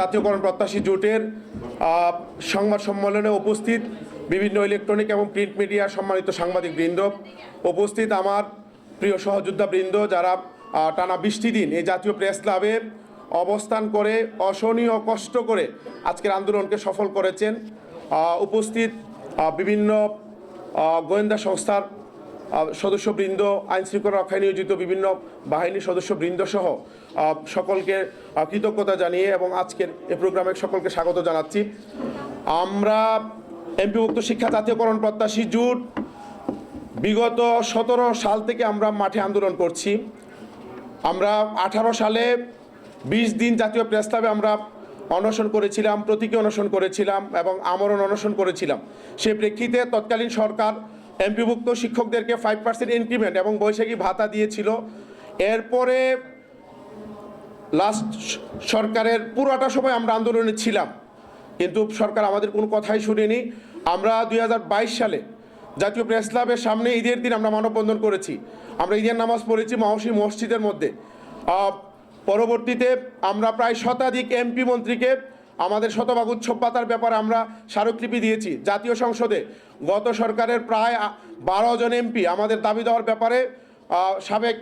জাতীয়করণ প্রত্যাশী জোটের সংবাদ সম্মেলনে উপস্থিত বিভিন্ন ইলেকট্রনিক এবং প্রিন্ট মিডিয়ার সম্মানিত সাংবাদিক বৃন্দ, উপস্থিত আমার প্রিয় সহযোদ্ধা বৃন্দ যারা টানা বৃষ্টি দিন এই জাতীয় প্রেস ক্লাবে অবস্থান করে অসহনীয় কষ্ট করে আজকের আন্দোলনকে সফল করেছেন। উপস্থিত বিভিন্ন গোয়েন্দা সংস্থার সদস্যবৃন্দ আইন শৃঙ্খলা রক্ষায় নিয়োজিত বিভিন্ন বাহিনীর সদস্যবৃন্দ সহ সকলকে কৃতজ্ঞতা জানিয়ে এবং আজকের এই প্রোগ্রামে সকলকে স্বাগত জানাচ্ছি। আমরা এমপিভুক্ত শিক্ষা জাতীয়করণ প্রত্যাশী জুট বিগত সতেরো সাল থেকে আমরা মাঠে আন্দোলন করছি। আমরা আঠারো সালে বিশ দিন জাতীয় প্রেস ক্লাবে আমরা অনশন করেছিলাম, প্রতীকী অনশন করেছিলাম এবং আমরণ অনশন করেছিলাম। সেই প্রেক্ষিতে তৎকালীন সরকার এমপিভুক্ত শিক্ষকদেরকে ফাইভ পার্সেন্ট ইনক্রিমেন্ট এবং বৈশাখী ভাতা দিয়েছিল। এরপরে লাস্ট সরকারের পুরোটা সময় আমরা আন্দোলনে ছিলাম। কিন্তু সরকার আমাদের কোনো কথাই শুনেনি। আমরা দুই হাজার বাইশ সালে জাতীয় প্রেস ক্লাবের সামনে ঈদের দিন আমরা মানববন্ধন করেছি। আমরা ঈদের নামাজ পড়েছি মহসী মসজিদের মধ্যে। পরবর্তীতে আমরা প্রায় শতাধিক এমপি মন্ত্রীকে আমাদের শতভাগ উৎসব পাতার ব্যাপারে আমরা স্মারকলিপি দিয়েছি। জাতীয় সংসদে গত সরকারের প্রায় বারো জন এমপি আমাদের দাবি দেওয়ার ব্যাপারে সাবেক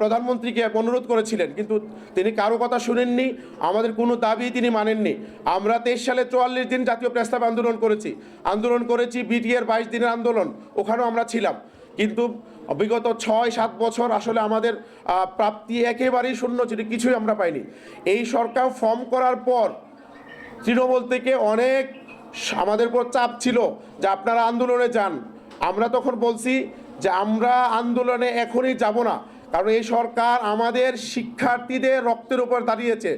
প্রধানমন্ত্রীকে অনুরোধ করেছিলেন, কিন্তু তিনি কারও কথা শুনেননি, আমাদের কোনো দাবি তিনি মানেননি। আমরা তেইশ সালে চুয়াল্লিশ দিন জাতীয় প্রস্তাব আন্দোলন করেছি। আন্দোলন করেছি বিটিএর বাইশ দিনের আন্দোলন, ওখানেও আমরা ছিলাম। কিন্তু বিগত ছয়, সাত বছর আসলে আমাদের প্রাপ্তি একেবারেই শূন্য ছিল, কিছুই আমরা পাইনি। এই সরকার ফর্ম করার পর তৃণমূল থেকে অনেক আমাদের উপর চাপ ছিল যে আপনারা আন্দোলনে যান। আমরা তখন বলছি যে আমরা আন্দোলনে এখনই যাব না, কারণ এই সরকার আমাদের শিক্ষার্থীদের রক্তের উপর দাঁড়িয়েছে।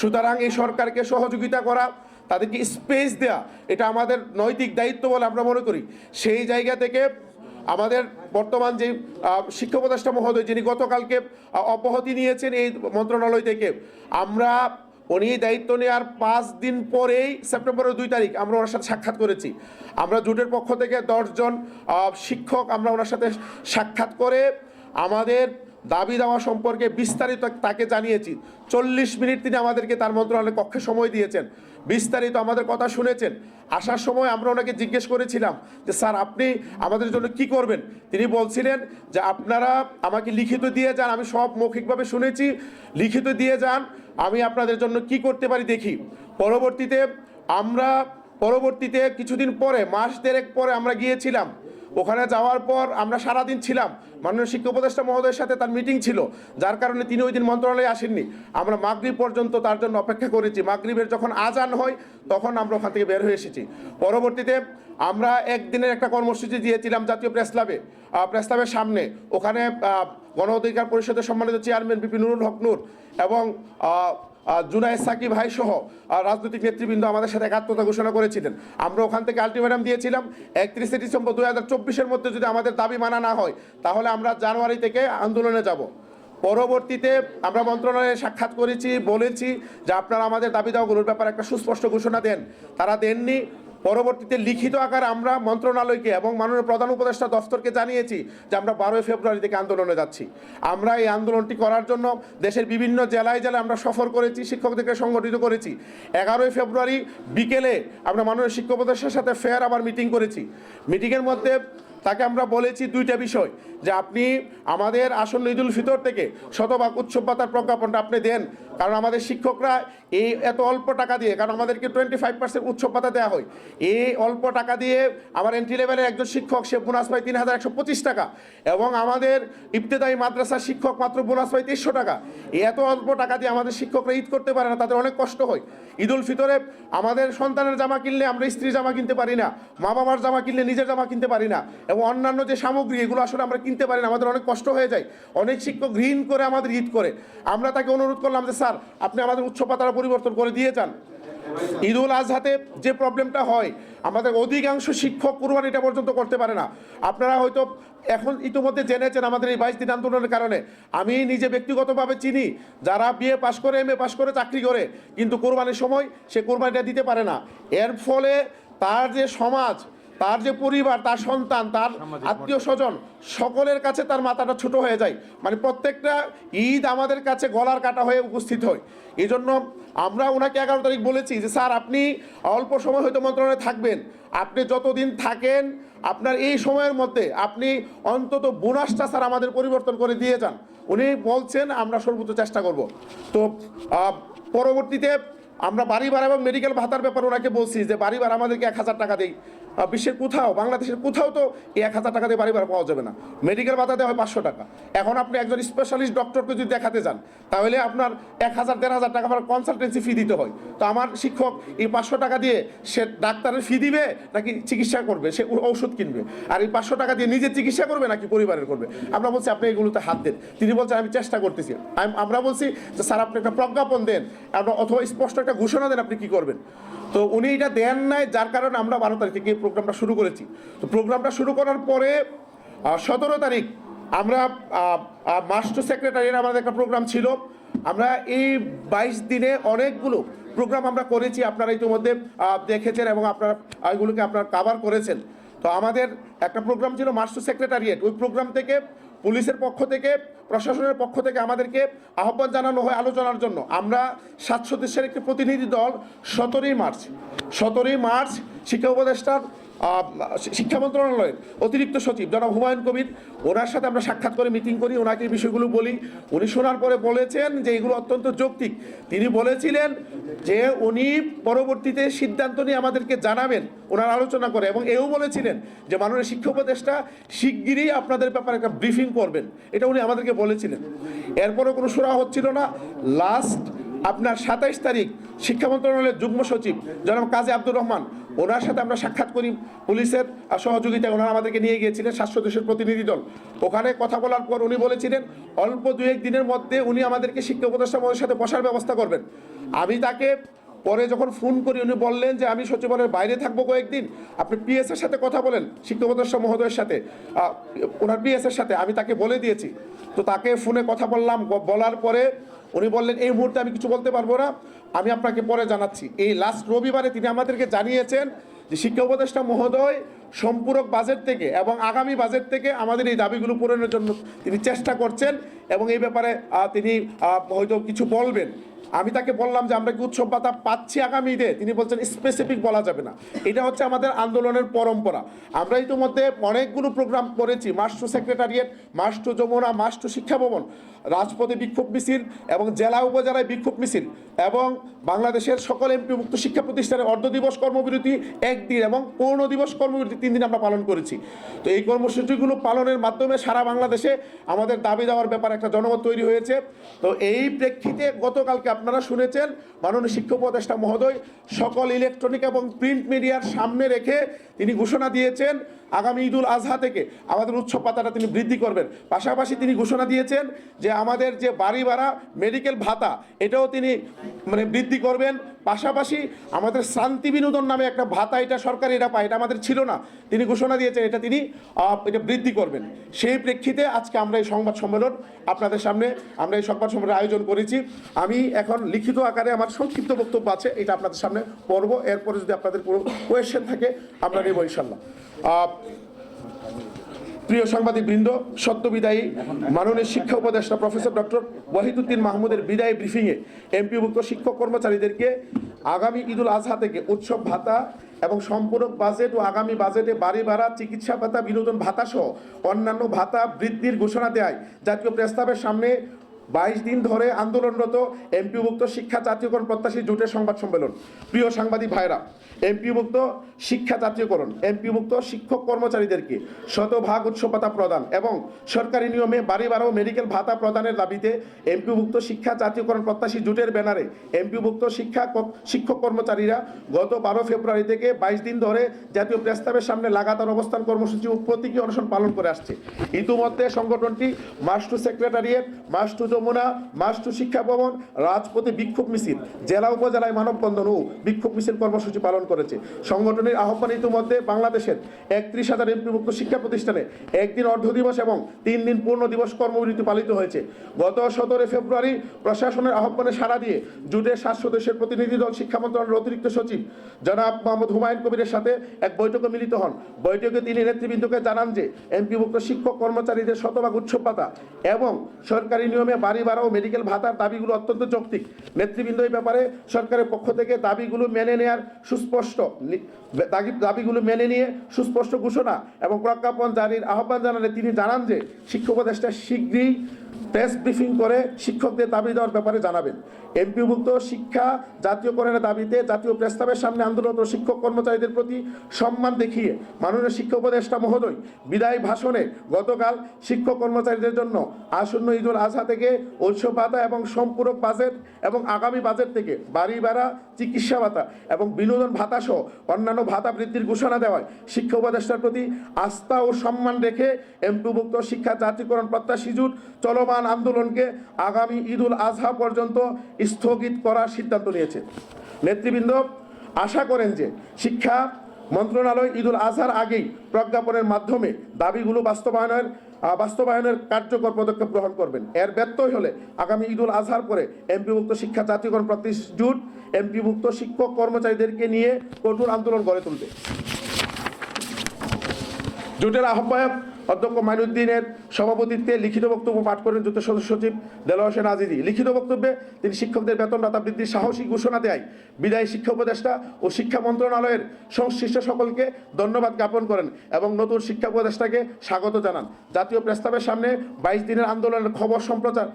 সুতরাং এই সরকারকে সহযোগিতা করা, তাদেরকে স্পেস দেয়া, এটা আমাদের নৈতিক দায়িত্ব বলে আমরা মনে করি। সেই জায়গা থেকে আমাদের বর্তমান যে শিক্ষা উপদেষ্টা মহোদয়, যিনি গতকালকে অব্যাহতি নিয়েছেন এই মন্ত্রণালয় থেকে, আমরা উনি দায়িত্ব নেওয়ার পাঁচ দিন পরেই সেপ্টেম্বরের দুই তারিখ আমরা ওনার সাথে সাক্ষাৎ করেছি। আমরা জুটের পক্ষ থেকে দশজন শিক্ষক আমরা ওনার সাথে সাক্ষাৎ করে আমাদের দাবি দেওয়া সম্পর্কে বিস্তারিত তাকে জানিয়েছি। চল্লিশ মিনিট তিনি আমাদেরকে তার মন্ত্রণালয়ের কক্ষে সময় দিয়েছেন। বিস্তারিত আমাদের কথা শুনেছেন। আসার সময় আমরা ওনাকে জিজ্ঞেস করেছিলাম যে, স্যার, আপনি আমাদের জন্য কি করবেন? তিনি বলছিলেন যে, আপনারা আমাকে লিখিত দিয়ে যান, আমি সব মৌখিকভাবে শুনেছি। লিখিত দিয়ে যান, আমি আপনাদের জন্য কি করতে পারি দেখি। পরবর্তীতে আমরা, পরবর্তীতে কিছুদিন পরে, মাস দেড়েক পরে আমরা গিয়েছিলাম। ওখানে যাওয়ার পর আমরা সারাদিন ছিলাম। মাননীয় শিক্ষা উপদেষ্টা মহোদয়ের সাথে তার মিটিং ছিল। যার কারণে তিনি ওই দিন মন্ত্রণালয়ে আসেননি। আমরা মাগরিব পর্যন্ত তার জন্য অপেক্ষা করেছি। মাগরিবের যখন আজান হয়, তখন আমরা ওখান থেকে বের হয়ে এসেছি। পরবর্তীতে আমরা একদিনের একটা কর্মসূচি দিয়েছিলাম জাতীয় প্রেস ক্লাবে। প্রেস ক্লাবের সামনে। ওখানে গণ অধিকার পরিষদের সম্মানিত চেয়ারম্যান বিপি নুরুল হক এবং আহ, সাকিব ভাই সহ রাজনৈতিক নেতৃবৃন্দ আমাদের সাথে একাত্মতা ঘোষণা করেছিলেন। আমরা ওখান থেকে আলটিমেটাম দিয়েছিলাম একত্রিশে ডিসেম্বর দুই হাজার চব্বিশের মধ্যে যদি আমাদের দাবি মানা না হয় তাহলে আমরা জানুয়ারি থেকে আন্দোলনে যাব। পরবর্তীতে আমরা মন্ত্রণালয়ে সাক্ষাৎ করেছি বলেছি যে আপনারা আমাদের দাবি দেওয়াগুলোর ব্যাপারে একটা সুস্পষ্ট ঘোষণা দেন। তারা দেননি পরবর্তীতে লিখিত আকার আমরা মন্ত্রণালয়কে এবং মাননীয় প্রধান উপদেষ্টা দফতরকে জানিয়েছি যে আমরা বারোই ফেব্রুয়ারি থেকে আন্দোলনে যাচ্ছি। আমরা এই আন্দোলনটি করার জন্য দেশের বিভিন্ন জেলায় জেলায় আমরা সফর করেছি, শিক্ষকদেরকে সংগঠিত করেছি। এগারোই ফেব্রুয়ারি বিকেলে আমরা মাননীয় শিক্ষক উপদেষ্টার সাথে ফের আবার মিটিং করেছি। মিটিংয়ের মধ্যে তাকে আমরা বলেছি দুইটা বিষয়, যে আপনি আমাদের আসন্ন ঈদুল ফিতর থেকে শতভাগ উৎসব পাতার প্রজ্ঞাপনটা আপনি দেন, কারণ আমাদের শিক্ষকরা এই এত অল্প টাকা দিয়ে, কারণ আমাদেরকে টোয়েন্টি ফাইভ পার্সেন্ট উৎসব পাতা দেওয়া হয়। এই অল্প টাকা দিয়ে আমার এন্ট্রি লেভেলের একজন শিক্ষক, সে বোনাস পায় তিন হাজার একশো পঁচিশ টাকা এবং আমাদের ইবতেদায়ী মাদ্রাসার শিক্ষক মাত্র বোনাস পায় তেইশশো টাকা। এত অল্প টাকা দিয়ে আমাদের শিক্ষকরা ঈদ করতে পারে না, তাদের অনেক কষ্ট হয়। ঈদুল ফিতরে আমাদের সন্তানের জামা কিনলে আমরা স্ত্রীর জামা কিনতে পারি না মা বাবার জামা কিনলে নিজের জামা কিনতে পারি না এবং অন্যান্য যে সামগ্রী, এগুলো আসলে আমরা কিনতে পারি না, আমাদের অনেক কষ্ট হয়ে যায়। অনেক শিক্ষক ঋণ করে আমাদের ঈদ করে। আমরা তাকে অনুরোধ করলাম যে, স্যার, আপনি আমাদের উচ্চ পাতারা পরিবর্তন করে দিয়ে যান। ঈদুল আজহাতে যে প্রবলেমটা হয়, আমাদের অধিকাংশ শিক্ষক কুরবানিটা পর্যন্ত করতে পারে না। আপনারা হয়তো এখন ইতিমধ্যে জেনেছেন আমাদের এই বাইশ দিন আন্দোলনের কারণে। আমি নিজে ব্যক্তিগতভাবে চিনি, যারা বিএ পাশ করে, এম এ পাশ করে চাকরি করে, কিন্তু কোরবানির সময় সে কোরবানিটা দিতে পারে না। এর ফলে তার যে সমাজ তার যে পরিবার তার সন্তান তার আত্মীয় স্বজন সকলের কাছে তার মাথাটা ছোট হয়ে যায়। মানে প্রত্যেকটা ঈদ আমাদের কাছে গলার কাটা হয়ে উপস্থিত হয়। এই জন্য আমরা ওনাকে এগারো তারিখ বলেছি যে স্যার আপনি অল্প সময় হয়তো মন্ত্রণালয়ে থাকবেন। আপনি যতদিন থাকেন আপনার এই সময়ের মধ্যে আপনি অন্তত বোনাসটা স্যার আমাদের পরিবর্তন করে দিয়ে যান। উনি বলছেন আমরা সর্বোচ্চ চেষ্টা করব। তো পরবর্তীতে আমরা বাড়ি ভাড়া এবং মেডিকেল ভাতার ব্যাপারে ওনাকে বলছি যে বাড়ি ভাড়া আমাদেরকে এক হাজার টাকা দেই। আহ, বিশ্বের কোথাও, বাংলাদেশের কোথাও তো এক হাজার টাকা দিয়ে বাড়ি পাওয়া যাবে না। মেডিকেল ভাতা দেওয়া হয় পাঁচশো টাকা। এখন আপনি একজন স্পেশালিস্ট ডক্টরকে যদি দেখাতে যান, তাহলে আপনার এক হাজার, দেড় হাজার টাকা আপনার কনসালটেন্সি ফি দিতে হয়। তো আমার শিক্ষক এই পাঁচশো টাকা দিয়ে সে ডাক্তারের ফি দিবে নাকি চিকিৎসা করবে? সে ঔষধ কিনবে। আর এই পাঁচশো টাকা দিয়ে নিজে চিকিৎসা করবে নাকি পরিবারের করবে? আমরা বলছি আপনি এগুলোতে হাত দেন। তিনি বলছেন, আমি চেষ্টা করতেছি। আমরা বলছি যে, স্যার, আপনি একটা প্রজ্ঞাপন দেন। আপনার অথবা স্পষ্ট একটা ঘোষণা দেন আপনি কি করবেন। তো উনি এটা দেন নাই, যার কারণে আমরা বারো তারিখ থেকে প্রোগ্রামটা শুরু করেছি। তো প্রোগ্রামটা শুরু করার পরে সতেরো তারিখ আমরা মাস্টার সেক্রেটারির আমাদের একটা প্রোগ্রাম ছিল। আমরা এই বাইশ দিনে অনেকগুলো প্রোগ্রাম আমরা করেছি, আপনারা ইতিমধ্যে দেখেছেন এবং আপনারা এগুলোকে আপনারা কাভার করেছেন। তো আমাদের একটা প্রোগ্রাম ছিল মাস্টার সেক্রেটারিয়েট ওই প্রোগ্রাম থেকে পুলিশের পক্ষ থেকে, প্রশাসনের পক্ষ থেকে আমাদেরকে আহ্বান জানানো হয় আলোচনার জন্য। আমরা সাত সদস্যের একটি প্রতিনিধি দল সতেরোই মার্চ সতেরোই মার্চ শিক্ষা উপদেষ্টার শিক্ষা মন্ত্রণালয়ের অতিরিক্ত সচিব জনাব হুমায়ুন কবির, ওনার সাথে আমরা সাক্ষাৎ করে মিটিং করি, ওনাকে বিষয়গুলো বলি। উনি শোনার পরে বলেছেন যে এগুলো অত্যন্ত যৌক্তিক। তিনি বলেছিলেন যে উনি পরবর্তীতে সিদ্ধান্ত নিয়ে আমাদেরকে জানাবেন, ওনার আলোচনা করে এবং এও বলেছিলেন যে মাননীয় শিক্ষা উপদেষ্টা শিগগিরই আপনাদের ব্যাপারে একটা ব্রিফিং করবেন। এটা উনি আমাদেরকে বলেছিলেন। এরপরে কোনো সুরা হচ্ছিল না। লাস্ট আপনার সাতাইশ তারিখ শিক্ষা মন্ত্রণালয়ের যুগ্ম সচিব জনাব কাজী আব্দুর রহমান, ওনার সাথে আমরা সাক্ষাৎ করি পুলিশের সহযোগিতায়। ওনারা আমাদেরকে নিয়ে গিয়েছিলেন সাতশো দেশের প্রতিনিধি দল। ওখানে কথা বলার পর উনি বলেছিলেন, অল্প দু এক দিনের মধ্যে উনি আমাদেরকে শিক্ষা উপদেষ্টা সাথে বসার ব্যবস্থা করবেন। আমি তাকে পরে যখন ফোন করি, উনি বললেন যে, আমি সচিবালয়ের বাইরে থাকব কয়েকদিন। আপনি পিএস এর সাথে কথা বলেন, শিক্ষা উপদেষ্টা মহোদয়ের সাথে। ওনার পিএস এর সাথে। আমি তাকে বলে দিয়েছি। তো তাকে ফোনে কথা বললাম বলার পরে উনি বললেন, এই মুহূর্তে আমি কিছু বলতে পারব না। আমি আপনাকে পরে জানাচ্ছি। এই লাস্ট রবিবারে তিনি আমাদেরকে জানিয়েছেন যে শিক্ষা উপদেষ্টা মহোদয় সম্পূরক বাজেট থেকে এবং আগামী বাজেট থেকে আমাদের এই দাবিগুলো পূরণের জন্য তিনি চেষ্টা করছেন এবং এই ব্যাপারে তিনি হয়তো কিছু বলবেন। আমি তাকে বললাম যে আমরা কি উৎসব ভাতা পাচ্ছি আগামী ঈদে? তিনি বলছেন স্পেসিফিক বলা যাবে না। এটা হচ্ছে আমাদের আন্দোলনের পরম্পরা। আমরা ইতিমধ্যে অনেকগুলো প্রোগ্রাম করেছি মাস্টু সেক্রেটারিয়েট মাস্টু যমুনা মাস্টু শিক্ষা ভবন রাজপথে বিক্ষোভ মিছিল এবং জেলা উপজেলায় বিক্ষোভ মিছিল এবং বাংলাদেশের সকল এমপি মুক্ত শিক্ষা প্রতিষ্ঠানের অর্ধ দিবস কর্মবিরতি একদিন এবং পূর্ণ দিবস কর্মবিরতি তিন দিন আমরা পালন করেছি। তো এই কর্মসূচিগুলো পালনের মাধ্যমে সারা বাংলাদেশে আমাদের দাবি দেওয়ার ব্যাপারে একটা জনমত তৈরি হয়েছে। তো এই প্রেক্ষিতে গতকালকে আপনারা শুনেছেন মাননীয় শিক্ষক উপদেষ্টা মহোদয়, সকল ইলেকট্রনিক এবং প্রিন্ট মিডিয়ার সামনে রেখে তিনি ঘোষণা দিয়েছেন আগামী ঈদুল আজহা থেকে আমাদের উৎসব পাতাটা তিনি বৃদ্ধি করবেন। পাশাপাশি তিনি ঘোষণা দিয়েছেন যে আমাদের যে বাড়ি ভাড়া মেডিকেল ভাতা, এটাও তিনি মানে বৃদ্ধি করবেন। পাশাপাশি আমাদের শান্তি বিনোদন নামে একটা ভাতা এটা সরকার এটা পায়, এটা আমাদের ছিল না। তিনি ঘোষণা দিয়েছেন এটা তিনি এটা বৃদ্ধি করবেন। সেই প্রেক্ষিতে আজকে আমরা এই সংবাদ সম্মেলন আপনাদের সামনে, আমরা এই সংবাদ সম্মেলনের আয়োজন করেছি। আমি এখন লিখিত আকারে আমার সংক্ষিপ্ত বক্তব্য আছে, এটা আপনাদের সামনে পড়ব। এরপরে যদি আপনাদের কোনো কোয়েশ্চেন থাকে, আমরা নেব ইনশাল্লাহ প্রিয় সাংবাদিক বৃন্দ সত্য বিদায়ী মাননীয় শিক্ষা উপদেষ্টা প্রফেসর ডক্টর ওয়াহিদুদ্দিন মাহমুদের বিদায় ব্রিফিংয়ে এমপিভুক্ত শিক্ষক কর্মচারীদেরকে আগামী ঈদুল আজহা থেকে উৎসব ভাতা এবং সম্পূরক বাজেট ও আগামী বাজেটে বাড়ি ভাড়া, চিকিৎসা ভাতা, বিনোদন ভাতা সহ অন্যান্য ভাতা বৃদ্ধির ঘোষণা দেয়। জাতীয় প্রস্তাবের সামনে বাইশ দিন ধরে আন্দোলনরত এমপিভুক্ত শিক্ষা জাতীয়করণ প্রত্যাশী জোটের সংবাদ সম্মেলন। প্রিয় সাংবাদিক ভাইরা এমপিভুক্ত শিক্ষা জাতীয়করণ এমপিভুক্ত শিক্ষক কর্মচারীদেরকে শতভাগ উৎসবতা প্রদান এবং সরকারি নিয়মে বাড়ি বাড়াও মেডিকেল ভাতা প্রদানের দাবিতে এমপিভুক্ত শিক্ষা জাতীয়করণ প্রত্যাশী জোটের ব্যানারে এমপিভুক্ত শিক্ষা শিক্ষক কর্মচারীরা গত বারো ফেব্রুয়ারি থেকে বাইশ দিন ধরে জাতীয় প্রস্তাবের সামনে লাগাতার অবস্থান কর্মসূচি প্রতীকী অনশন পালন করে আসছে। ইতিমধ্যে সংগঠনটি মাস্টু সেক্রেটারিয়েট মাস্টু যমুনা মাস্টু শিক্ষা ভবন, রাজপথে বিক্ষোভ মিছিল, জেলা উপজেলায় মানববন্ধন ও বিক্ষোভ মিছিল কর্মসূচি পালন করেছে। সংগঠনের আহ্বানে ইতিমধ্যে বাংলাদেশের একত্রিশ হাজার এমপিভুক্ত শিক্ষা প্রতিষ্ঠানে একদিন অর্ধ দিবস এবং তিন দিন পূর্ণ দিবস কর্মবিরতি পালিত হয়েছে। গত সতেরো ফেব্রুয়ারি প্রশাসনের আহ্বানে সাড়া দিয়ে জুটের সাত সদস্যের প্রতিনিধি দল শিক্ষা মন্ত্রণালয়ের অতিরিক্ত সচিব জনাব মোহাম্মদ হুমায়ুন কবিরের সাথে এক বৈঠকে মিলিত হন। বৈঠকে তিনি নেতৃবৃন্দকে জানান যে, এমপিভুক্ত শিক্ষক কর্মচারীদের শতভাগ উৎসব পাতা এবং সরকারি নিয়মে বাড়ি ভাড়া ও মেডিকেল ভাতার দাবিগুলো অত্যন্ত যৌক্তিক। নেতৃবৃন্দ এই ব্যাপারে সরকারের পক্ষ থেকে দাবিগুলো মেনে নেয়ার সুস্পষ্ট দাবি- দাবিগুলো মেনে নিয়ে সুস্পষ্ট ঘোষণা এবং প্রজ্ঞাপন জারির আহ্বান জানালে তিনি জানান যে শিক্ষক উপদেষ্টা শীঘ্রই প্রেস ব্রিফিং করে শিক্ষকদের দাবি দেওয়ার ব্যাপারে জানাবেন। এমপিভুক্ত শিক্ষা জাতীয়করণের দাবিতে জাতীয় প্রস্তাবের সামনে আন্দোলনরত শিক্ষক কর্মচারীদের প্রতি সম্মান দেখিয়ে মাননীয় শিক্ষা উপদেষ্টা মহোদয় বিদায় ভাষণে গতকাল শিক্ষক কর্মচারীদের জন্য আসন্ন ঈদুল আজহা থেকে উৎসব ভাতা এবং সম্পূরক বাজেট এবং আগামী বাজেট থেকে বাড়ি ভাড়া, চিকিৎসা ভাতা এবং বিনোদন ভাতা সহ অন্যান্য ভাতা বৃদ্ধির ঘোষণা দেওয়ায় শিক্ষা উপদেষ্টার প্রতি আস্থা ও সম্মান রেখে এমপিভুক্ত শিক্ষা জাতীয়করণ প্রত্যাশী জুট চলমান আন্দোলনকে আগামী ঈদুল আজহা পর্যন্ত স্থগিত করার সিদ্ধান্ত নিয়েছে। নেতৃবৃন্দ, আশা করেন যে শিক্ষা মন্ত্রণালয় ঈদুল আজহার আগেই প্রজ্ঞাপনের মাধ্যমে দাবিগুলো বাস্তবায়নের বাস্তবায়নের কার্যকর পদক্ষেপ গ্রহণ করবেন। এর ব্যত্যয় হলে আগামী ঈদুল আজহার পরে এমপিভুক্ত শিক্ষা জাতীয়করণ প্রতিষ্ঠা জুট এমপিভুক্ত শিক্ষক কর্মচারীদেরকে নিয়ে কঠোর আন্দোলন গড়ে তুলবে। জোটের আহ্বায়ক অধ্যক্ষ মাইনুদ্দিনের সভাপতিত্বে লিখিত বক্তব্য পাঠ করেন যুদ্ধ সদস্য সচিব দেলোয়ার হোসেন আজিজি। লিখিত বক্তব্যে তিনি শিক্ষকদের বেতন ভাতা বৃদ্ধির সাহসী ঘোষণা দেয়। বিদায়ী শিক্ষা উপদেষ্টা ও শিক্ষা মন্ত্রণালয়ের সংশ্লিষ্ট সকলকে ধন্যবাদ জ্ঞাপন করেন এবং নতুন শিক্ষা উপদেষ্টাকে স্বাগত জানান। জাতীয় প্রস্তাবের সামনে বাইশ দিনের আন্দোলনের খবর সম্প্রচার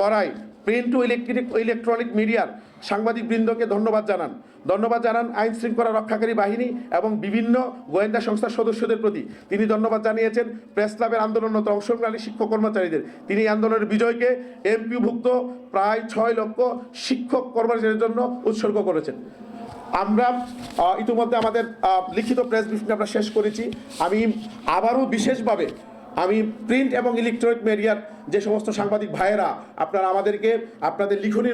করায় প্রিন্ট ও ইলেকট্রিক ইলেকট্রনিক মিডিয়ার সাংবাদিক বৃন্দকে ধন্যবাদ জানান। ধন্যবাদ জানান আইন শৃঙ্খলা রক্ষাকারী বাহিনী এবং বিভিন্ন গোয়েন্দা সংস্থার সদস্যদের প্রতি। তিনি ধন্যবাদ জানিয়েছেন প্রেস ক্লাবের আন্দোলনরত অংশগ্রহণকারী শিক্ষক কর্মচারীদের। তিনি আন্দোলনের বিজয়কে এমপিভুক্ত প্রায় ছয় লক্ষ শিক্ষক কর্মচারীদের জন্য উৎসর্গ করেছেন। আমরা ইতিমধ্যে আমাদের লিখিত প্রেস ব্রিফিং আমরা শেষ করেছি। আমি আবারও বিশেষভাবে আমি প্রিন্ট এবং ইলেকট্রনিক মিডিয়ার যে সমস্ত সাংবাদিক ভাইয়েরা আপনারা আমাদেরকে আপনাদের লিখনির